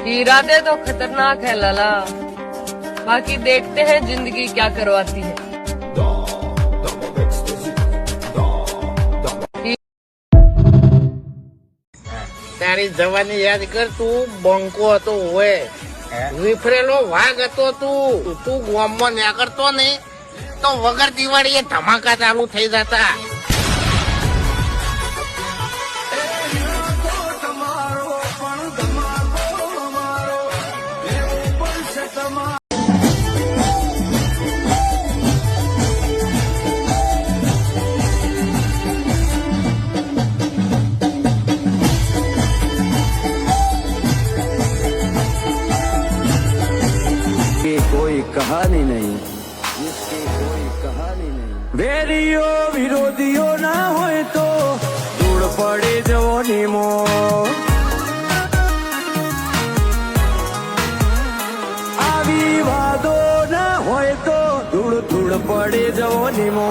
इरादे तो खतरनाक है लाला बाकी देखते हैं जिंदगी क्या करवाती है તારી જવાની યાદ કર તું બંકો હતો હોય વિફરેલો વાઘ હતો તું તું ગોમમાં નીકળતો ને તો વગર દિવાળીએ ધમાકા ચાલુ થઈ જતા કહાની નહીં. વેરીઓ વિરોધીઓ ના હોય તો ધૂળ પડે જવો નિમો આવી વાદો ના હોય તો ધૂળ ધૂળ પડે જવો નિમો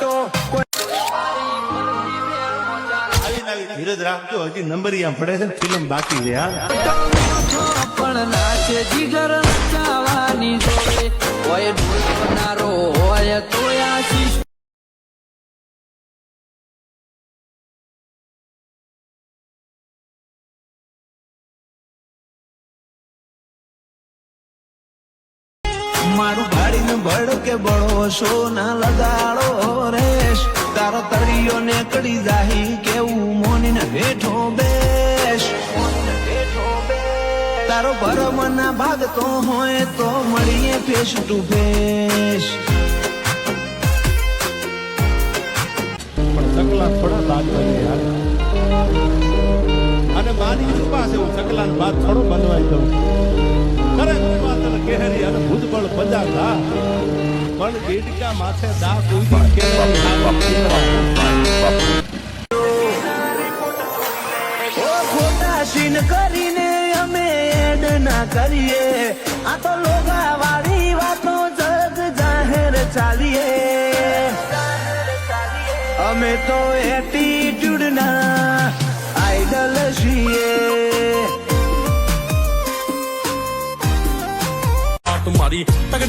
ને ધીરજ રાખજો હજી નંબરિયા પડે છે ને ફિલ્મ બાકી છે હા. પણ નાચે જીગર નચાવાની જોડે હોય ઢોલ મારું ગાડીને ભડકે બળો છો ના લગાડો રેશ. તારો તળિયો ને કડી જાહી કેવું મોનીને બેઠો બેશ. તારો ભરમ ના ભાગતો હોય તો મળીએ ફેસ ટુ ફેસ ચકલા થોડા બાદ બને યાર. અને મારી કૃપા છે, હું ચકલા બાદ થોડો બનવાય દઉં. અમે એડ આ તો લોગા વાતો જગ જાહેર ચાલીએ અમે તો એટીટ્યુડ આઈડલ છીએ.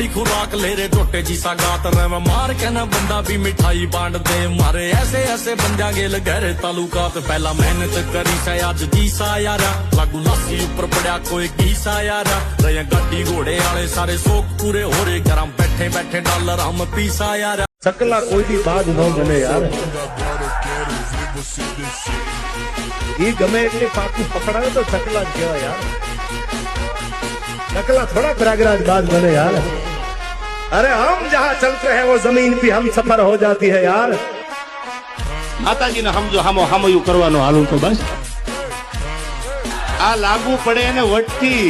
खुराक ले रे टोटे जी सा गात रहे मार के ना बंदा भी मिठाई बांट दे मारे ऐसे ऐसे बंदा गेल गहरे तालुकात पहला मेहनत करी सा आज जी सा यारा लागू लासी ऊपर पड़ा कोई की सा यारा रहे गाड़ी घोड़े आले सारे शौक पूरे हो रे गरम बैठे बैठे डॉलर हम पीसा यारा ચકલા કોઈ દી બાદ ન બને યાર એ ગમે એટલી પાકું પકડાવે તો ચકલા જ કહેવાય યાર चकला थोड़ा प्रयागराज बाद बने यार अरे हम जहाँ चलते हैं वो जमीन भी हम सफर हो जाती है यार માતાજીને સમજો હામો હામયું કરવાનો હાલું તો બસ આ લાગુ પડે એને વટથી